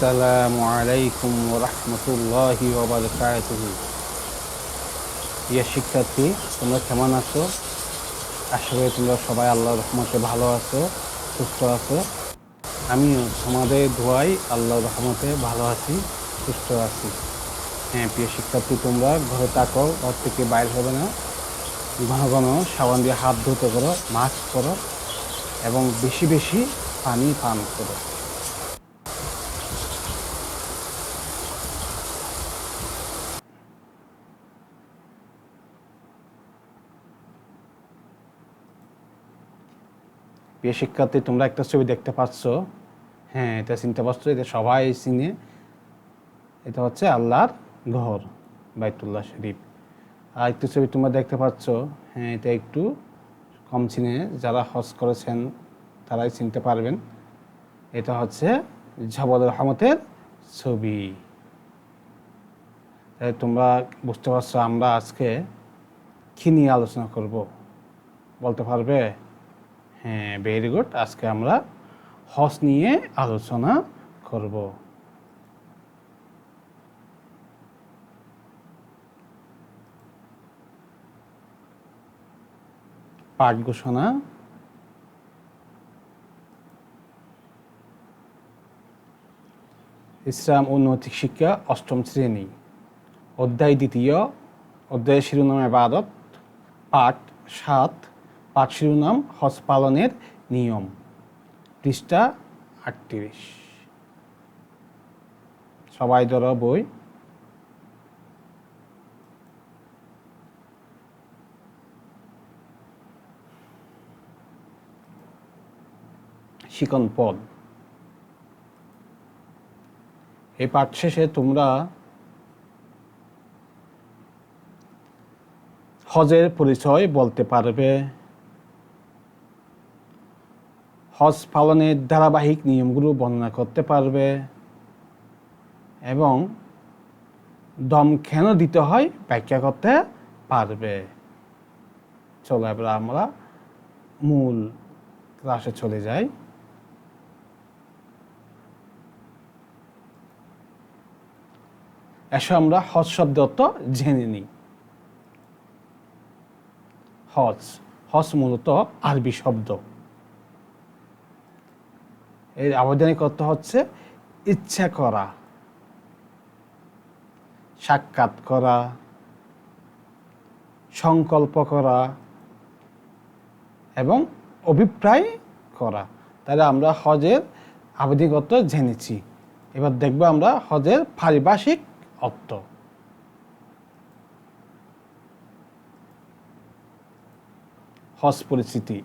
আসসালামু আলাইকুম রহমতুল্লাহি ওবরকাতুহ ইয়ে শিক্ষার্থী, তোমরা কেমন আছো? করি তোমরা সবাই আল্লাহর রহমতে ভালো আছো, সুস্থ আছো। আমিও তোমাদের দোয়াই আল্লাহ রহমতে ভালো আছি, সুস্থ আছি। হ্যাঁ প্রিয় শিক্ষার্থী, তোমরা ঘরে থাকো, ঘর থেকে বাইরে হবে না। ঘন ঘন সাবান দিয়ে হাত ধুতে করো, মাস্ক করো এবং বেশি বেশি পানি পান করো। প্রিয় শিক্ষার্থী, তোমরা একটা ছবি দেখতে পাচ্ছ। হ্যাঁ এটা চিনতে পারছ এটা সবাই চিনে। এটা হচ্ছে আল্লাহর ঘর, বাইতুল্লাহ শরীফ। আর একটু ছবি তোমরা দেখতে পাচ্ছ। হ্যাঁ এটা একটু কম চিনে, যারা হজ করেছেন তারাই চিনতে পারবেন। এটা হচ্ছে জবল রহমতের ছবি। তোমরা বুঝতে পারছ আমরা আজকে কী নিয়ে আলোচনা করব, বলতে পারবে? হ্যাঁ ভেরি গুড আজকে আমরা হজ নিয়ে আলোচনা করব। পাঠ ঘোষণা। ইসলাম ও নৈতিক শিক্ষা অষ্টম শ্রেণি। অধ্যায় দ্বিতীয়। অধ্যায় শিরোনামে আবাদত। পাঠ সাত। পাঠ শিরোনাম, হজ পালনের নিয়ম। পৃষ্ঠা আটত্রিশ। সবাই ধরো বই। শিকন পদ। এই পাঠ শেষে তোমরা হজের পরিচয় বলতে পারবে। হজ পালনের ধারাবাহিক নিয়মগুলো বর্ণনা করতে পারবে এবং দম কেন দিতে হয় ব্যাখ্যা করতে পারবে। চলো এবার আমরা মূল ক্লাসে চলে যাই। এসো আমরা হজ শব্দ অর্থ জেনে নিই। হজ হজ মূলত আরবি শব্দ। এর আবেদনিক অর্থ হচ্ছে ইচ্ছা করা, সাক্ষাৎ করা, সংকল্প করা এবং অভিপ্রায় করা। তাহলে আমরা হজের আবেদিক অর্থ জেনেছি। এবার দেখব আমরা হজের পারিভাষিক অর্থ। হজ পরিস্থিতি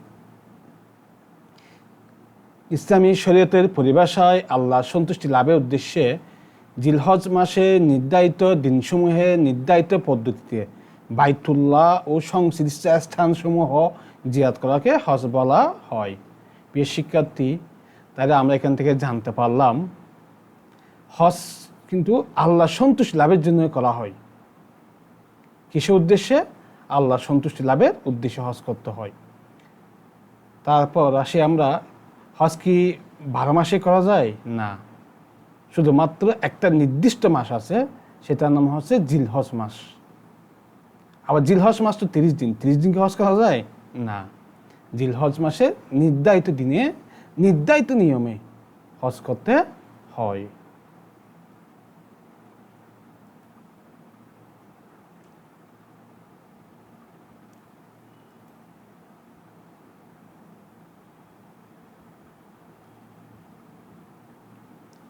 ইসলামী শরীয়তের পরিভাষায় আল্লাহ সন্তুষ্টি লাভের উদ্দেশ্যে জিলহজ মাসে নির্ধারিত দিনসমূহে নির্ধারিত পদ্ধতিতে বাইতুল্লাহ ও সংশ্লিষ্ট স্থানসমূহ জিয়াদ করাকে হজ বলা হয়। প্রিয় শিক্ষার্থী, তাহলে আমরা এখান থেকে জানতে পারলাম, হজ কিন্তু আল্লাহ সন্তুষ্টি লাভের জন্য করা হয়। কিসের উদ্দেশ্যে? আল্লাহ সন্তুষ্টি লাভের উদ্দেশ্যে হজ করতে হয়। তারপর আসি আমরা হজ কি বারো মাসে করা যায়? না। শুধুমাত্র একটা নির্দিষ্ট মাস আছে সেটার নাম হচ্ছে জিলহস মাস। আবার জিলহস মাস তো তিরিশ দিন। তিরিশ দিনকে হজ করা যায়? না। জিলহজ মাসে নির্ধারিত দিনে নির্ধারিত নিয়মে হজ করতে হয়।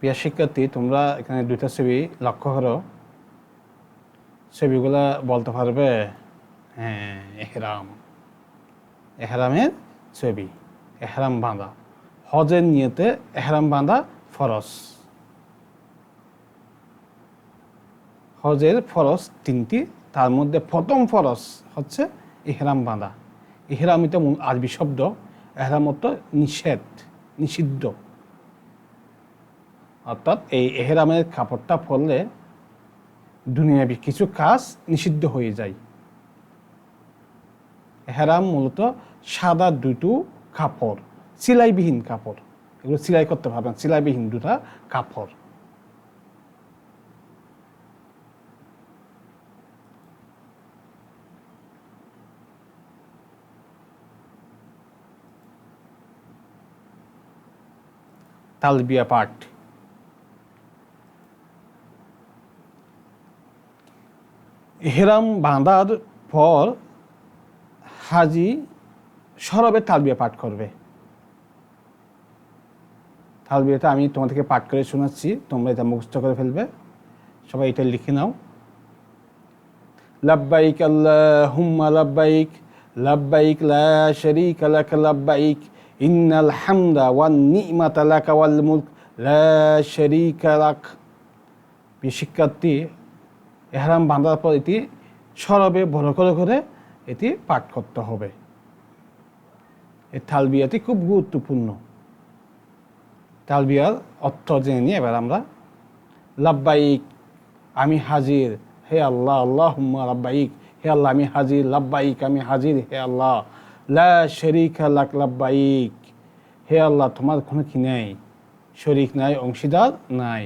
প্রিয় শিক্ষার্থী, তোমরা এখানে দুইটা ছবি লক্ষ্য করো। ছবিগুলা বলতে পারবে হ্যাঁ এহরাম। এহরামের ছবি, এহরাম বাঁধা। হজের নিয়েতে এহরাম বাঁধা ফরস হজের ফরস তিনটি, তার মধ্যে প্রথম ফরস হচ্ছে ইহরাম বাঁধা। ইহরাম এটা আরবি শব্দ, এহরাম অর্থ নিষেধ, নিষিদ্ধ। অর্থাৎ এই এহেরামের কাপড়টা পরলে দুনিয়াবি কিছু কাজ নিষিদ্ধ হয়ে যায়। এহেরাম মূলত সাদা দুটো কাপড়, সিলাইবিহীন কাপড়। এগুলো সিলাই করতে পারবেন সিলাইবিহীন দুটা কাপড়। তালবিয়া পাঠ হেরাম বাঁধার পর হাজি সরবে তালবিয়া পাঠ করবে। তালবিয়াটা আমি তোমাদেরকে পাঠ করে শোনাচ্ছি, তোমরা এটা মুখস্থ করে ফেলবে। সবাই এটা লিখে নাও। লাব্বাইক আল্লাহুম্মা লাব্বাইক লাব্বাইক লা শারীকা লাক লাব্বাইক, ইন্নাল হামদা ওয়ান নি'মাতা লাকা ওয়াল মুলক, লা শারীকা লাক। শিক্ষার্থী এহরাম বাঁধার পর এটি সরবে বড় করে করে এটি পাঠ করতে হবে। এই তালবিয়াটি খুব গুরুত্বপূর্ণ। তালবিয়ার অর্থ জেনে নিয়ে এবার আমরা লাব্বাইক, আমি হাজির, হে আল্লাহ আল্লাহ হুম্মা লাব্বাইক, হে আল্লাহ, আমি হাজির, লাব্বাইক, আমি হাজির, হে আল্লাহ, লা শরিকা লাক লাব্বাইক, হে আল্লাহ, তোমার কোনো কি নেই? শরিক নাই, অংশীদার নাই।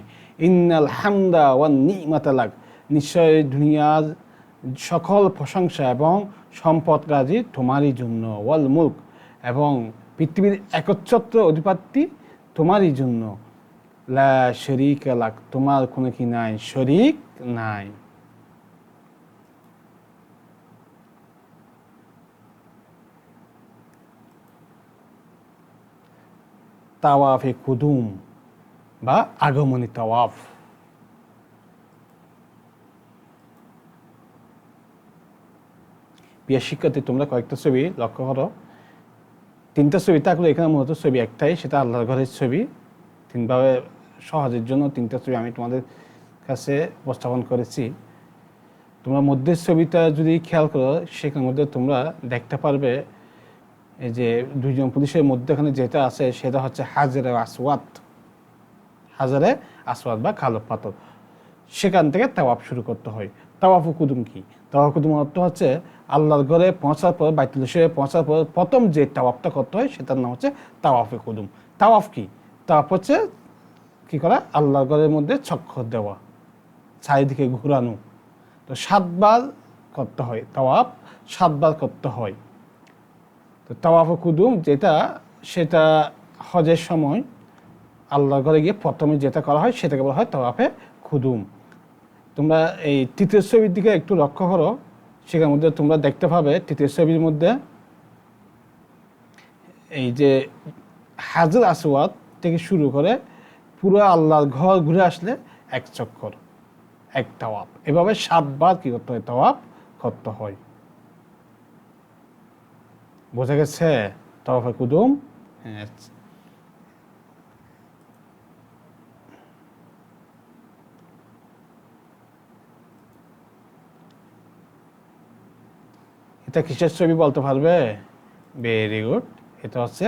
ইন্নাল হামদা ওয়ান নিমাতা লাক নিশ্চয় দুনিয়ার সকল প্রশংসা এবং সম্পদ রাজি তোমারই জন্য, ওয়াল মুল্ক। এবং পৃথিবীর একচ্ছত্র অধিপতি তোমারই জন্য। লা শরিক লাক, তোমার কোনো কি নাই, শরিক নাই। তাওয়াফে কুদুম বা আগমনী তাওয়াফ। প্রিয় শিক্ষার্থী, তোমরা কয়েকটা ছবি লক্ষ্য করো। তিনটা ছবি থাকলে, এখানে মূলত ছবি একটাই, সেটা আল্লাহর ঘরের ছবি। তিনভাবে সহজের জন্য তিনটা ছবি আমি তোমাদের কাছে উপস্থাপন করেছি। তোমরা মধ্যের ছবিটা যদি খেয়াল করো, সেখানের মধ্যে তোমরা দেখতে পারবে, এই যে দুইজন পুলিশের মধ্যেখানে যেটা আছে, সেটা হচ্ছে হাজারে আসওয়াত। হাজারে আসওয়াত বা কালো পাথর। সেখান থেকে তাওয়াফ শুরু করতে হয়। তাওয়াফ কুদুম কি? তাওয়াফ কুদুম অর্থ হচ্ছে আল্লাহর ঘরে পৌঁছার পর, বাইতুল শরীফে পৌঁছার পর প্রথম যে তাওয়াফটা করতে হয় সেটার নাম হচ্ছে তাওয়াফে কুদুম। তাওয়াফ কি? তাওয়াফ হচ্ছে কী করা? আল্লাহর ঘরের মধ্যে চক্কর দেওয়া, চারিদিকে ঘুরানো। তো সাতবার করতে হয় তাওয়াফ, সাতবার করতে হয়। তো তাওয়াফ কুদুম যেটা, সেটা হজের সময় আল্লাহর ঘরে গিয়ে প্রথমে যেটা করা হয় সেটাকে বলা হয় তাওয়াফে খুদুম তোমরা এই তৃতীয় ছবির দিকে একটু লক্ষ্য করো। সেখানের মধ্যে তোমরা দেখতে পাবে তৃতীয় ছবির মধ্যে এই যে হাজর আসওয়াদ থেকে শুরু করে পুরো আল্লাহর ঘর ঘুরে আসলে এক চক্কর, এক তাওয়াপ এভাবে সাতবার কী করতে হয়? তাওয়াপ করতে হয়। বোঝা গেছে? তাওয়াফে কুদুম? হ্যাঁ এটা কিসের ছবি বলতে পারবে? ভেরি গুড এটা হচ্ছে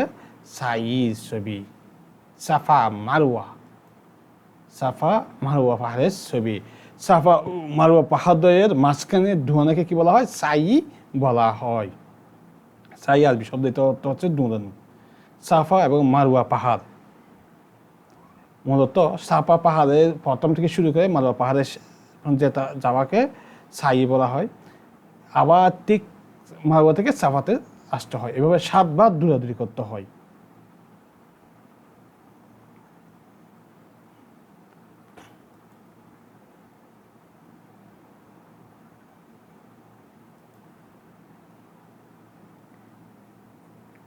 সাইজ ছবি। সাফা মারুয়া সাফা মারুয়া পাহাড়ের ছবি। সাফা মারুয়া পাহাড়ের মাঝখানে ধোঁয়ানাকে কি বলা হয়? সাই বলা হয়। সাই আরবি শব্দ এটা অর্থ হচ্ছে দৌড়ানো সাফা এবং মারুয়া পাহাড়। মূলত সাফা পাহাড়ের প্রথম থেকে শুরু করে মারুয়া পাহাড়ের যেটা যাওয়াকে সাই বলা হয়। আবার ঠিক মারুয়া থেকে সাফাতে আসতে হয়। এভাবে সাতবার দূরাদূরি করতে হয়।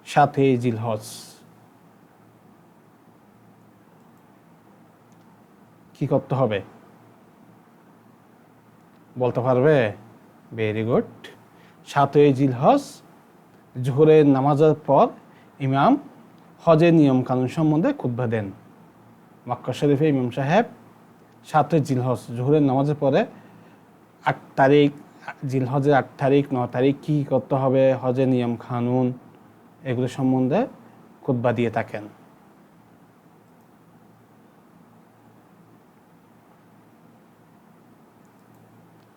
সাথে জিলহজ কি করতে হবে? বলতে পারবে? ভেরি গুড সাতই জিলহজ, জোহরের নামাজের পর ইমাম হজের নিয়ম কানুন সম্বন্ধে খুদ্া দেন। মক্কা শরীফে ইমাম সাহেব সাতই জিলহজ, জোহরের নামাজের পরে আট তারিখ, জিলহজের আট তারিখ, ন তারিখ কী করতে হবে, হজের নিয়ম কানুন এগুলো সম্বন্ধে খুদ্া দিয়ে থাকেন।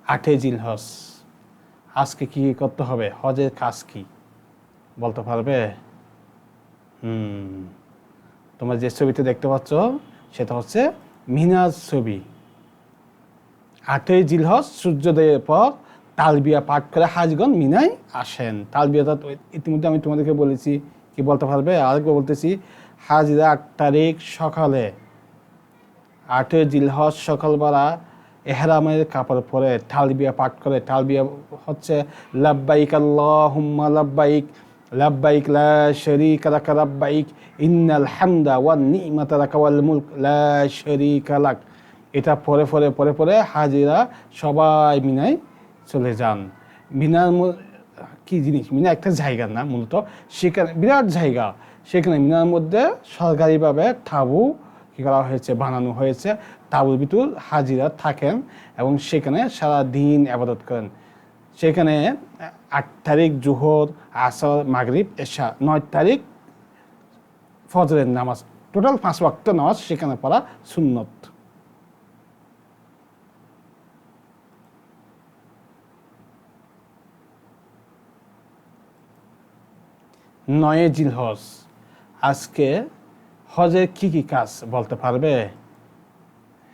আটে জিলহজ। আজকে কি করতে হবে? হজের কাজ কি? বলতে পারবে? হুম। তোমরা যে ছবিতে দেখতে পাচ্ছ, সেটা হচ্ছে মিনাজ ছবি। আটই জিলহজ, সূর্যোদয়ের পর তালবিয়া পাঠ করে হাজগণ মিনায় আসেন। তালবিয়াটা ইতিমধ্যে আমি তোমাদেরকে বলেছি, কি বলতে পারবে? আরেকবার বলতেছি, হাজিরা আট তারিখ সকালে। আটই জিলহজ সকালবেলা এহরামের কাপড় পরে তালবিয়া পাঠ করে তালবিয়া হচ্ছে, লাব্বাইক আল্লাহুম্মা লাব্বাইক লাব্বাইক লা শারীকা লাক লাব্বাইক, ইন্নাল হামদা ওয়ান নি'মাতা লাক ওয়াল মুলক, লা শারীকা লাক। এটা পরে পরে পরে পরে হাজিরা সবাই মিনায় চলে যান। মিনার কি জিনিস? মিনা একটা জায়গা না মূলত। সেখানে বিরাট জায়গা। সেখানে মিনার মধ্যে সরকারিভাবে তাঁবু কি করা হয়েছে, বানানো হয়েছে। তাঁবুর ভিতর হাজিরা থাকেন এবং সেখানে সারা দিন আবাদত করেন। সেখানে আট তারিখ জোহর আসর, মাগরিব, এশা, নয় তারিখ ফজরের নামাজ। টোটাল পাঁচ ওয়াক্ত নামাজ সেখানে পড়া সুন্নত। নয়ে জিলহজ। আজকে হজের কি কি কাজ বলতে পারবে?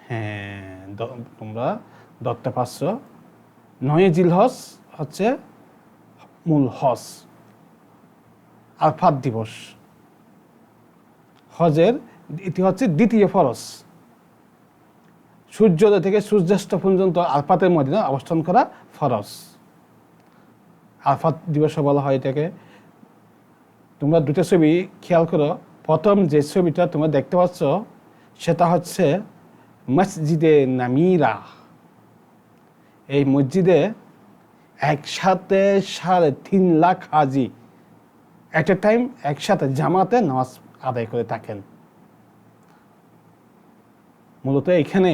হ্যাঁ তোমরা ধরতে পারছ। নয়ে জিলহজ হচ্ছে মূল হজ আরফাত দিবস। হজের, এটি হচ্ছে দ্বিতীয় ফরজ। সূর্যোদয় থেকে সূর্যাস্ত পর্যন্ত আলফাতের মধ্যে অবস্থান করা ফরজ। আলফাত দিবসও বলা হয় এটাকে। তোমরা দুটো ছবি খেয়াল করো। প্রথম যে ছবিটা তোমরা দেখতে পাচ্ছ, সেটা হচ্ছে মসজিদে নামিরা। এই মসজিদে একসাথে সাড়ে তিন লাখ হাজি এট এ টাইম একসাথে জামাতে নামাজ আদায় করে থাকেন। মূলত এখানে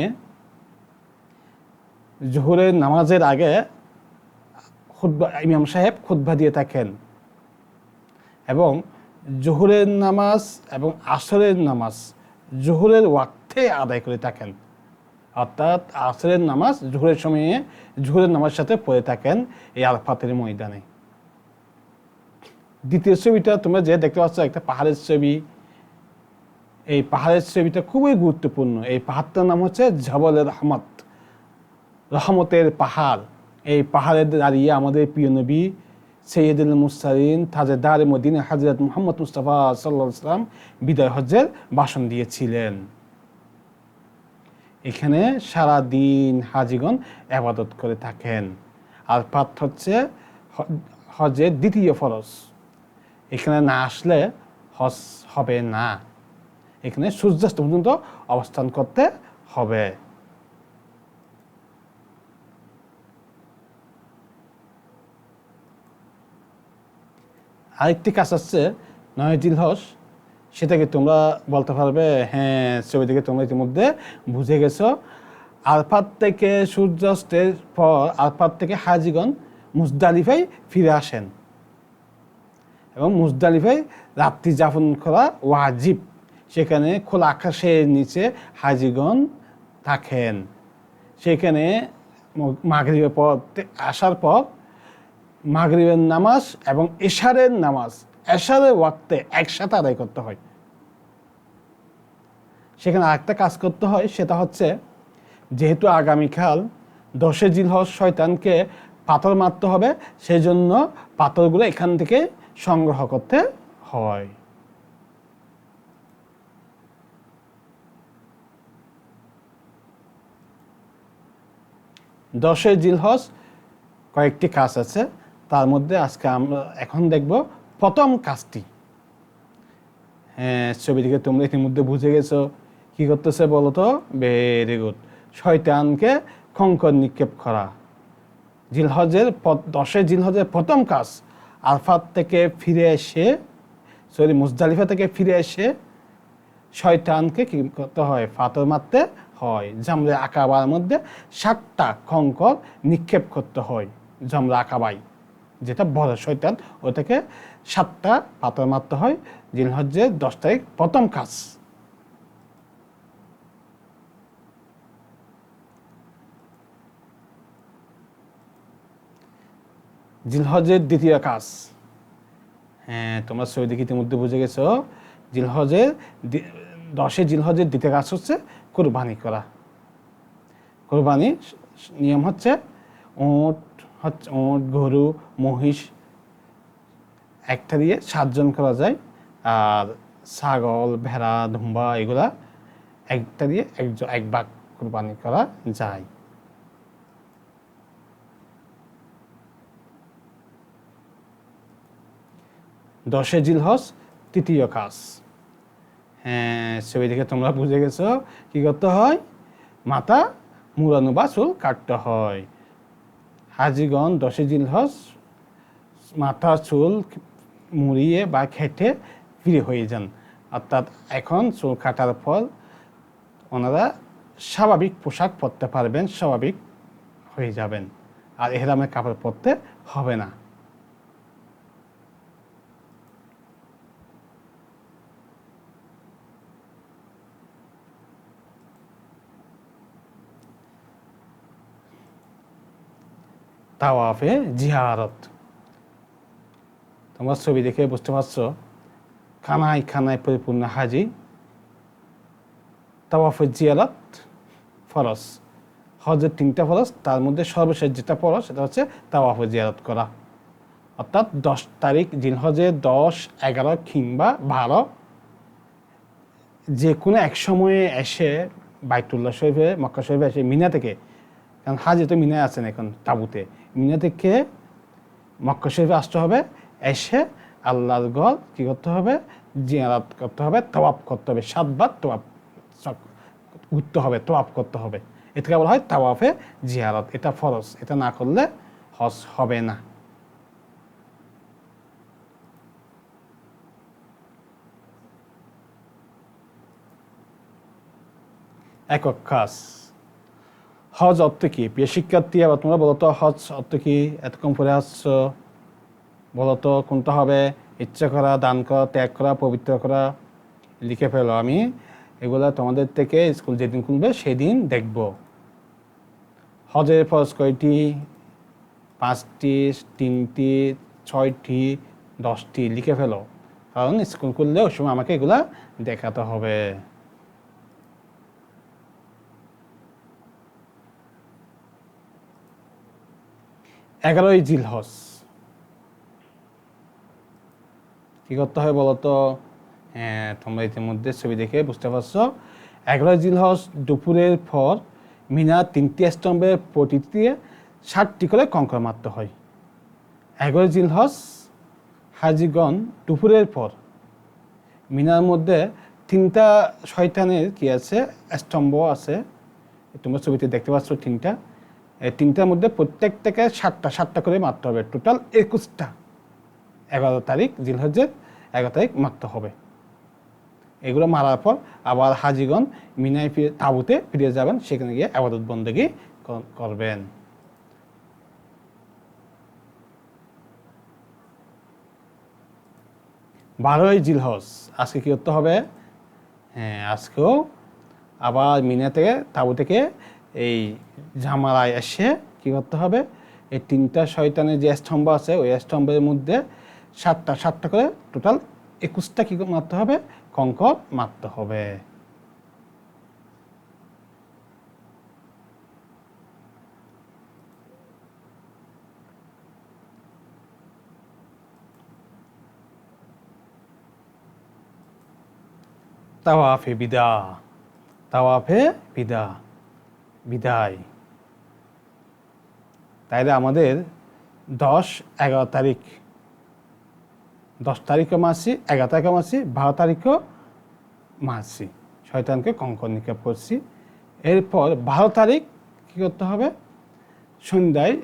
জোহরের নামাজের আগে খুদ্া ইমাম সাহেব খুদ্া দিয়ে থাকেন এবং জোহরের নামাজ এবং আসরের নামাজ, জোহরের ওয়াক্তে আদায় করে থাকেন। অর্থাৎ আসরের নামাজ, জোহরের সময়ে জোহরের নামাজ সাথে পড়ে থাকেন এই আলফাতের ময়দানে। দ্বিতীয় ছবিটা তোমরা যে দেখতে পাচ্ছ, একটা পাহাড়ের ছবি। এই পাহাড়ের ছবিটা খুবই গুরুত্বপূর্ণ। এই পাহাড়টার নাম হচ্ছে জবলের রহমত। রহমতের পাহাড়। এই পাহাড়ে দাঁড়িয়ে আমাদের প্রিয় নবী সৈয়দুল মুস্তারিন তাজেদার মদিন হাজরত মোহাম্মদ মুস্তাফা সাল্লাহ সাল্লাম বিদায় হজ্জের ভাষণ দিয়েছিলেন। এখানে সারা দিন হাজিগণ আবাদত করে থাকেন। আর পাত হচ্ছে হজের দ্বিতীয় ফরজ। এখানে না আসলে হজ হবে না। এখানে সূর্যাস্ত পর্যন্ত অবস্থান করতে হবে। আরেকটি কাজ আছে নয়জিল হস সেটাকে তোমরা বলতে পারবে হ্যাঁ ছবি থেকে তোমরা ইতিমধ্যে বুঝে গেছো। আলফাত থেকে সূর্যাস্তের পর আলফাত থেকে হাজিগণ মুজদালিফায় ফিরে আসেন। এবং মুজদালিফায় রাত্রি যাপন করা ওয়াজিব। সেখানে খোলা আকাশের নিচে হাজিগণ থাকেন। সেখানে মাগরিবের পর আসার পর মাগরিবের নামাজ এবং এশারের নামাজ, এশারের ওয়াক্তে একসাথে আদায় করতে হয়। সেখানে আরেকটা কাজ করতে হয়, সেটা হচ্ছে যেহেতু আগামীকাল দশে জিলহজ শয়তানকে পাথর মারতে হবে সেই জন্য পাথরগুলো এখান থেকে সংগ্রহ করতে হয়। দশই জিলহজ কয়েকটি কাজ আছে, তার মধ্যে আজকে আমরা এখন দেখব প্রথম কাজটি। হ্যাঁ ছবি থেকে তোমরা ইতিমধ্যে বুঝে গেছো। কি করতেছে বলো তো ভেরি গুড শয়তানকে কঙ্কর নিক্ষেপ করা। জিলহজের দশে জিলহজের প্রথম কাজ আলফাত থেকে ফিরে এসে, সরি, মুজদালিফা থেকে ফিরে এসে শয়তানকে কি করতে হয়? ফাতর মারতে হয়। জামরে আকাবার মধ্যে সাতটা কঙ্কর নিক্ষেপ করতে হয়। জামরে আকাবাই, যেটা বড় শয়তান, ওটাকে সাতটা পাথর মারতে হয়। জিলহজ্জের দশ তারিখ প্রথম কাজ। জিলহজের দ্বিতীয় কাজ। হ্যাঁ তোমরা দেখে ইতিমধ্যে বুঝে গেছো। জিলহজের দশে জিলহজের দ্বিতীয় কাজ হচ্ছে কোরবানি করা। কোরবানি নিয়ম হচ্ছে ওঁট হচ্ছে ওঁট গরু, মহিষ একটা দিয়ে সাতজন করা যায়। আর ছাগল, ভেড়া, ধুম্বা, এগুলা একটা দিয়ে এক এক ভাগ কোরবানি করা যায়। দশে জিলহজ, তৃতীয় কাজ হ্যাঁ ছবি দেখে তোমরা বুঝে গেছো কি করতে হয়? মাথা মুড়ানো বা চুল কাটতে হয়। হাজিগণ দশে জিলহজ, মাথা চুল মুড়িয়ে বা খেটে ফিরে হয়ে যান। অর্থাৎ এখন চুল কাটার ফল ওনারা স্বাভাবিক পোশাক পরতে পারবেন, স্বাভাবিক হয়ে যাবেন। আর এহরামের কাপড় পরতে হবে না। তাওয়াফে জিহারত। তোমরা ছবি দেখে বুঝতে পারছ, খানায় খানায় পরিপূর্ণ হাজি, তাওয়াফে জিয়ারত ফরস হজের তিনটা ফরস তার মধ্যে সর্বশেষ যেটা ফরস সেটা হচ্ছে তাওয়াফে জিয়ারত করা। অর্থাৎ দশ তারিখ জিনহজে দশ, এগারো কিংবা বারো যে কোনো এক সময়ে এসে বাইতুল্লাহ শরীফে, মক্কা শরীফে এসে মিনা থেকে, কারণ হাজি তো মিনায় আছেন এখন, তাবুতে। মিনা থেকে মক্কা শরীফে আসতে হবে, এসে আল্লাহর গল কী করতে হবে? জিয়ারাত করতে হবে তওয়াপ করতে হবে, সাতবার তোয়াপ ঘুরতে হবে তোয়াপ করতে হবে। এটাকে বলা হয় তাওয়াফে জিয়ারত। এটা ফরজ, এটা না করলে হজ হবে না। একক কাজ। হজ অর্থ কি প্রিয় শিক্ষার্থী আবার তোমরা বলো তো হজ অর্থ কি এতক্ষণ পরে আসছ বলো তো কোনটা হবে ইচ্ছা করা দান করা ত্যাগ করা পবিত্র করা লিখে ফেলো আমি এগুলা তোমাদের থেকে স্কুল যেদিন খুলবে সেদিন দেখব হজের ফরজ কয়টি পাঁচটি তিনটি ছয়টি দশটি লিখে ফেলো কারণ স্কুল খুললে ওই সময় আমাকে এগুলা দেখাতে হবে এগারোই জিলহস কি করতে হয় বলতো? হ্যাঁ তোমরা ইতিমধ্যে ছবি দেখে বুঝতে পারছ। এগারোই জিলহস দুপুরের পর মিনা তিনটি স্তম্ভের প্রতিটি ষাটটি করে কঙ্কর মারতে হয়। এগারোই জিলহস হাজিগণ দুপুরের পর মিনার মধ্যে তিনটা শয়তানের কি আছে, স্তম্ভ আছে। তোমরা ছবিতে দেখতে পাচ্ছ তিনটা। এই তিনটার মধ্যে প্রত্যেকটাকে সাতটা সাতটা করে মারতে হবে। টোটাল একুশটা। এগারো তারিখ জিলহজের এগারো তারিখ মারতে হবে। এগুলো মারার পর আবার হাজিগণ মিনায় ফিরে, তাবুতে ফিরে যাবেন। সেখানে গিয়ে আবাদত বন্দী করবেন। বারোই জিলহজ। আজকে কী করতে হবে? হ্যাঁ আজকেও আবার মিনা থেকে, তাবু থেকে এই ঝামারায় এসে কী করতে হবে? এই তিনটা শয়তানের যে স্তম্ভ আছে, ওই স্তম্ভের মধ্যে সাতটা সাতটা করে টোটাল একুশটা কী মারতে হবে? কঙ্কর মারতে হবে। তাওয়াফে বিদা তাওয়াফে বিদা। বিদায়। তাইলে আমাদের দশ, এগারো তারিখ। দশ তারিখও মাসি, এগারো তারিখও মাসি, বারো তারিখও মাসি। শয়তানকে কঙ্কন নিক্ষেপ করছি। এরপর বারো তারিখ কী করতে হবে? সন্ধ্যায়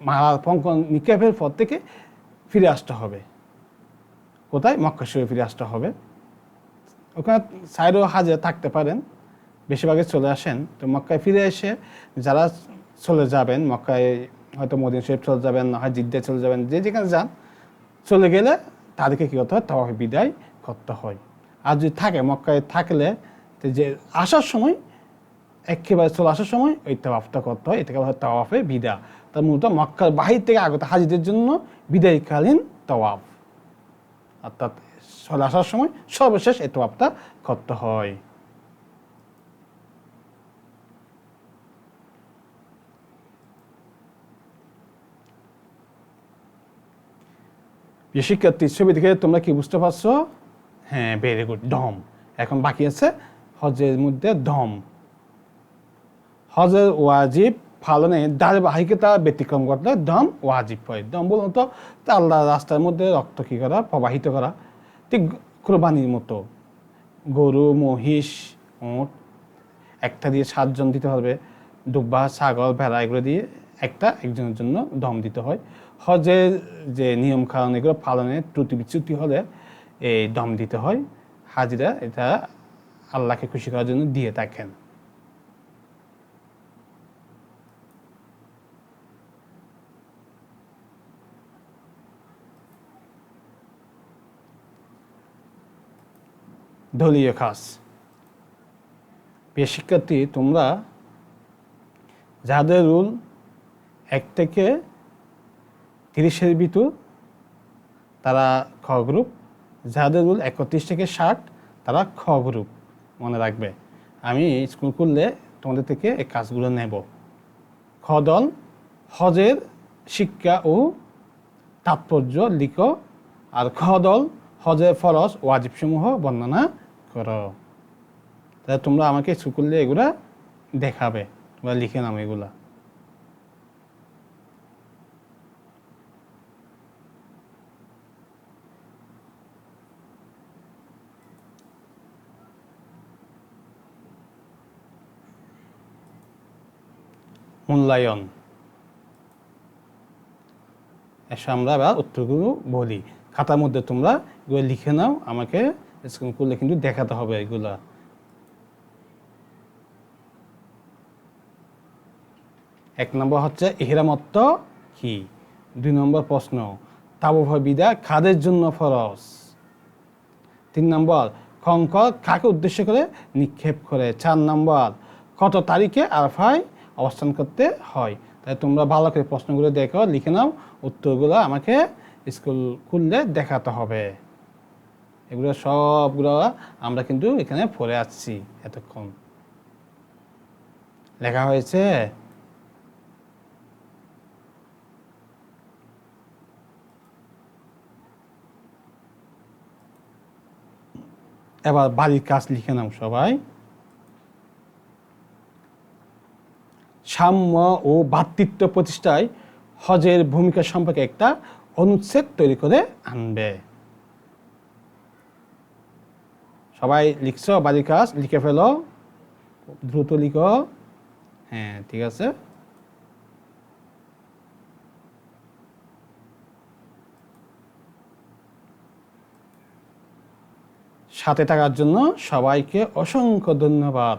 মারা কঙ্কন নিক্ষেপের পর থেকে ফিরে আসতে হবে। কোথায়? মক্কা ফিরে আসতে হবে। ওখানে সাইডও হাজার থাকতে পারেন। বেশিরভাগে চলে আসেন, তো মক্কায় ফিরে এসে যারা চলে যাবেন, মক্কায় হয়তো মদিন শরীফ চলে যাবেন হয় জিদ্দায় চলে যাবেন, যে যেখানে যান, চলে গেলে তাদেরকে কী করতে হয়? তাওয়াফে বিদায় করতে হয়। আর যদি থাকে, মক্কায় থাকলে যে আসার সময়, একেবারে চলে আসার সময় ওই তাওয়াফটা করতে হয়, এটাকে হয় তাওয়াফে বিদা। তার মূলত মক্কার বাহির থেকে আগত হাজিদের জন্য বিদায়কালীন তাওয়াফ। অর্থাৎ চলে আসার সময় সর্বশেষ এই তাওয়াফটা করতে হয়। শিক্ষার্থী ছবি দেখে তোমরা কি বুঝতে পারছ? হ্যাঁ ভেরি গুড দম এখন বাকি আছে হজের মধ্যে ধম হজের ওয়াজিব পালনে ধারাবাহিকতা ব্যতিক্রম করলে দম ওয়াজিব হয়। দম বলুন তো আল্লাহ রাস্তার মধ্যে রক্ত কী করা, প্রবাহিত করা? ঠিক কোরবানির মতো। গরু, মহিষ, উঁট, একটা দিয়ে সাতজন দিতে হবে দুব্বা, ছাগল, ভেড়া, এগুলো দিয়ে একটা একজনের জন্য দম দিতে হয়। হজের যে নিয়ম কারণ এগুলো পালনে ত্রুটি বিচ্যুতি হলে এই দম দিতে হয়। হাজিরা এটা আল্লাহকে খুশি করার জন্য দিয়ে থাকেন। দলীয় খাস। প্রিয় শিক্ষার্থী, তোমরা যাদের রুল এক থেকে তিরিশের ভিতর তারা খ গ্রুপ যাদের রুল একত্রিশ থেকে ষাট, তারা খ গ্রুপ মনে রাখবে। আমি স্কুল করলে তোমাদের থেকে এই কাজগুলো নেব। খ দল, হজের শিক্ষা ও তাৎপর্য লিখো আর খ দল, হজের ফরজ ওয়াজিবসমূহ বর্ণনা করো। তাহলে তোমরা আমাকে স্কুল করলে এগুলা দেখাবে তোমরা লিখে নাম এগুলা। মূল্যায়ন। এসে আমরা আবার উত্তরগুলো বলি। খাতার মধ্যে তোমরা এগুলো লিখে নাও, আমাকে স্ক্রিন করলে কিন্তু দেখাতে হবে এগুলা। এক নম্বর হচ্ছে ইহরামত্ব কি? দুই নম্বর প্রশ্ন, তাবুভয় বিদা খাদের জন্য ফরজ? তিন নম্বর খঙ্কর কাকে উদ্দেশ্য করে নিক্ষেপ করে? চার নম্বর, কত তারিখে আরফায় অবস্থান করতে হয়। তাই তোমরা ভালো করে প্রশ্নগুলো দেখো, লিখে নাও, উত্তরগুলো আমাকে স্কুল খুললে দেখাতে হবে। এগুলো সবগুলো আমরা কিন্তু এখানে পড়ে আসছি এতক্ষণ। লেখা হয়েছে, এবার বাড়ির কাজ লিখে নাও সবাই। সাম্য ও ভ্রাতৃত্ব প্রতিষ্ঠায় হজের ভূমিকা সম্পর্কে একটা অনুচ্ছেদ তৈরি করে আনবে। সবাই লিখছ? বাড়ির কাজ লিখে ফেলো। দ্রুত লিখো। হ্যাঁ ঠিক আছে। সাথে থাকার জন্য সবাইকে অসংখ্য ধন্যবাদ।